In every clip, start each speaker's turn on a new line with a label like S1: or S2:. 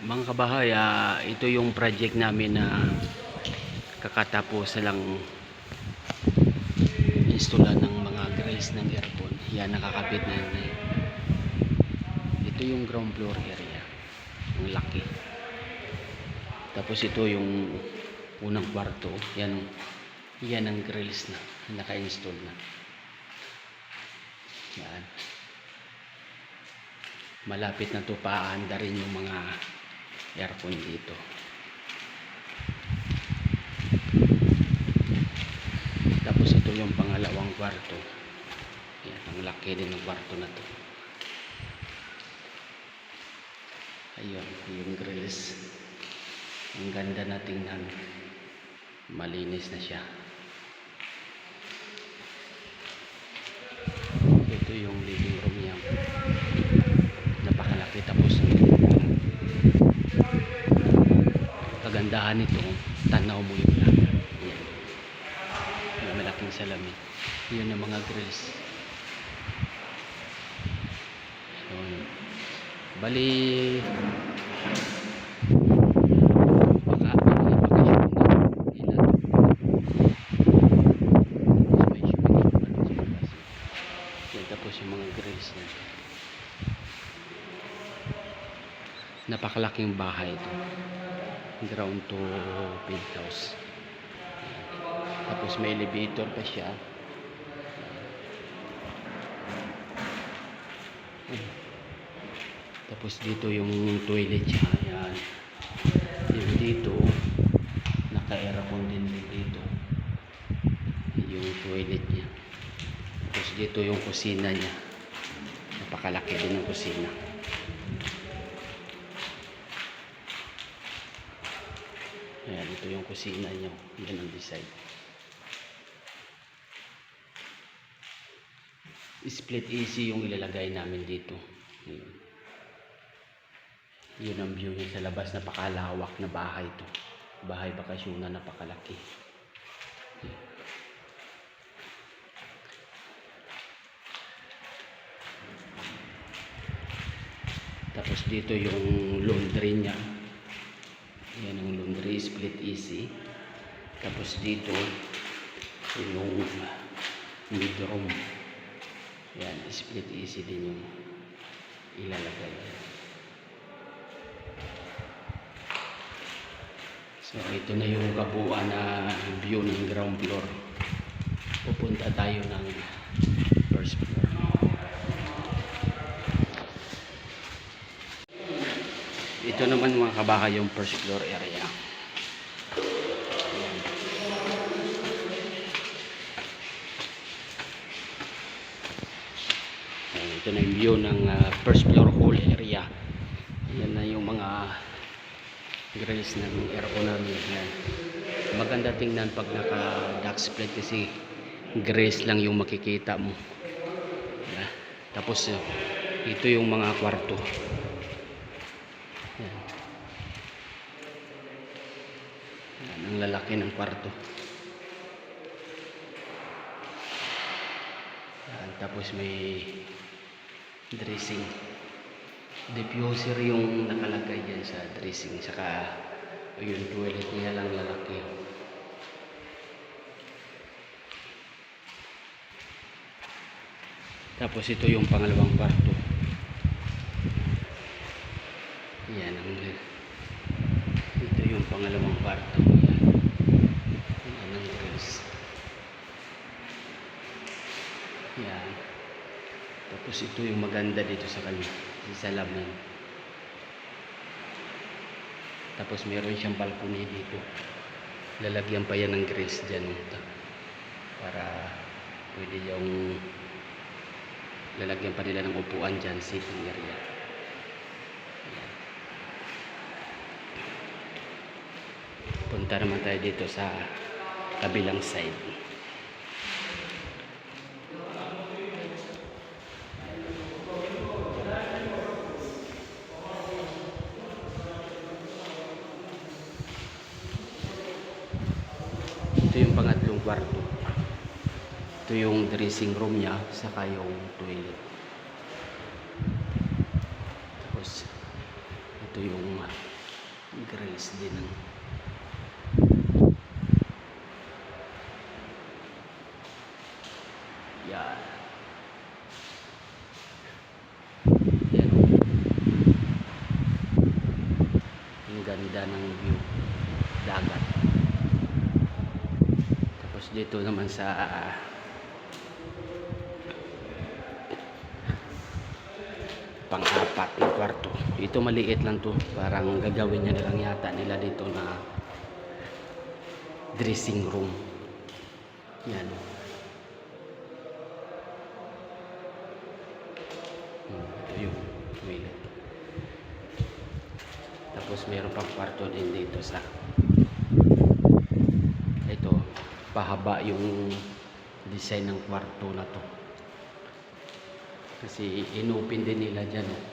S1: kabahay, ah, ito yung project namin na kakatapos na lang installa ng mga grills ng aircon. Yan, nakakabit na yun. eh. Ito yung ground floor area. Ang laki. Tapos ito yung unang kwarto. Yan, yan ang grills na. Naka-install na. Yan. Malapit na to paanda rin yung mga aircon dito. Tapos ito yung pangalawang kwarto. Yan, ang laki din ng kwarto na to. Ayun, yung grills. Ang ganda na tingnan. Malinis na siya. Ito yung living room niya. Napakalaki tapos ang kagandahan nito, tanaw mo yung lahat. Yan. May malaking salamin. Yun ang mga grills. So, bali labas. Yan, tapos yung mga grills niya. Napakalaking bahay ito. Ground to penthouse. Tapos may elevator pa siya. Tapos dito yung toilet siya. Ayan. Yung dito, naka-aircon din dito. Yung toilet niya. Tapos dito yung kusina niya. Napakalaki din ng kusina. Ayan, ito yung kusina niyo. Yan ang design. Split AC yung ilalagay namin dito. Ayan. Yun ang view niya sa labas. Napakalawak na bahay to. Bahay bakasyon na napakalaki. Tapos dito yung laundry niya. Split easy. Tapos dito yung mid-room. Yan, split easy din yung ilalagay. So ito na yung kabuuan na view ng ground floor. Pupunta tayo ng first floor. Ito naman mga kabahay yung first floor area. Ito na yung view ng ah, first floor hall area. Yan na yung mga grills ng aircon namin. Yan. Maganda tingnan pag naka duck split kasi grills lang yung makikita mo. Yan. Tapos ah, ito yung mga kwarto. Yan. Yan, ang lalaki ng kwarto. Yan, tapos may dressing. Diffuser yung nakalagay dyan sa dressing. Saka yung toilet niya lang lalaki. Tapos ito yung pangalawang kwarto. Yan ang ito yung pangalawang kwarto. Yan. Ang grills. Yan. Tapos ito yung maganda dito sa kanya. Sa salamin. Tapos meron siyang balcony dito. Lalagyan pa yan ng grills dyan. Para pwede yung lalagyan pa nila ng upuan dyan, sitting area. Ayan. Punta naman tayo dito sa kabilang side. Ito yung pangatlong kwarto. Ito yung dressing room niya, saka yung toilet. Tapos, ito yung grills din. Ng yan. Yan. Ang ganda ng view. Dagat dito naman sa pang-apat na kwarto. Ito maliit lang to. Parang gagawin niya lang yata nila dito na dressing room. Yan. Hmm, ito yung toilet. Tapos meron pang kwarto din dito sa ito pahaba yung design ng kwarto na to. Kasi inopen din nila dyan oh.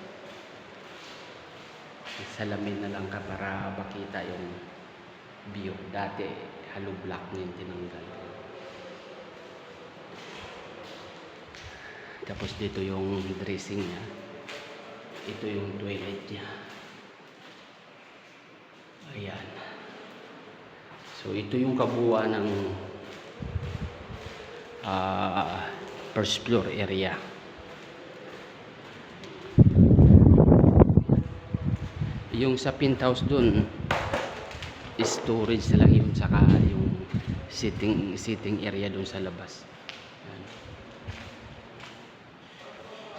S1: salamin na lang ka para makita yung view. Dati hollow block na yung tinanggal. Tapos dito yung dressing niya. Ito yung toilet niya. Ayan. So ito yung kabuuan ng ah, first floor area. Yung sa penthouse dun storage lang yun saka yung sitting sitting area dun sa labas. Yan.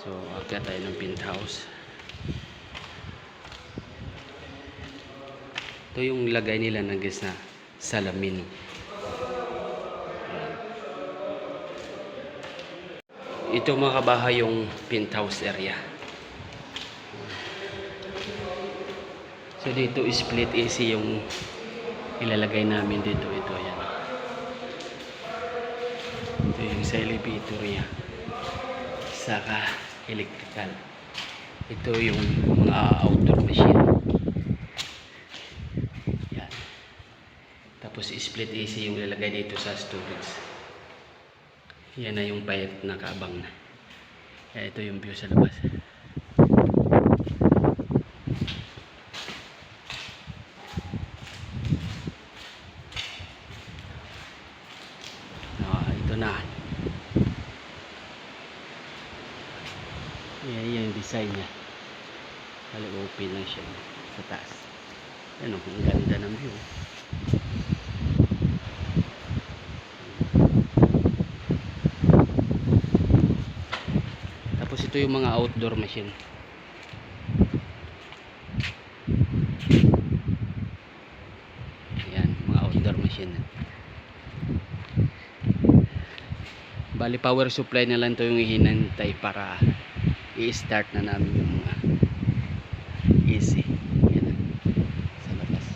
S1: so akyat tayo ng penthouse. Ito yung lagay nila ng gas na salamin ito mga kabahay yung penthouse area So dito split AC yung ilalagay namin dito ito yan. Ito yung sa elevator niya. Saka electrical. Ito yung mga outdoor machine. Yan. Tapos split AC yung ilalagay dito sa storage. Yan na yung pipe na kaabang na. Yan, ito yung view sa labas. Ah, ito na. Yan yung design niya. Kali open lang siya sa taas. Yan oh, ang ganda ng view. Tapos ito yung mga outdoor machine. Yan, mga outdoor machine. Bali power supply na lang to yung hinantay para i-start na namin yung mga AC. Yan. Sa labas.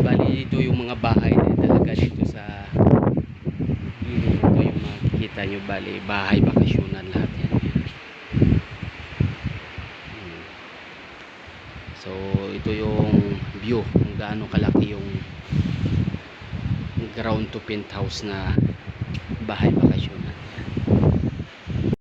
S1: Bali dito yung mga bahay na talaga dito sa gilid ito makikita nyo bali bahay bakasyonan lahat yan. Hmm. So ito yung view kung gaano kalaki yung ground to penthouse na bahay bakasyonan.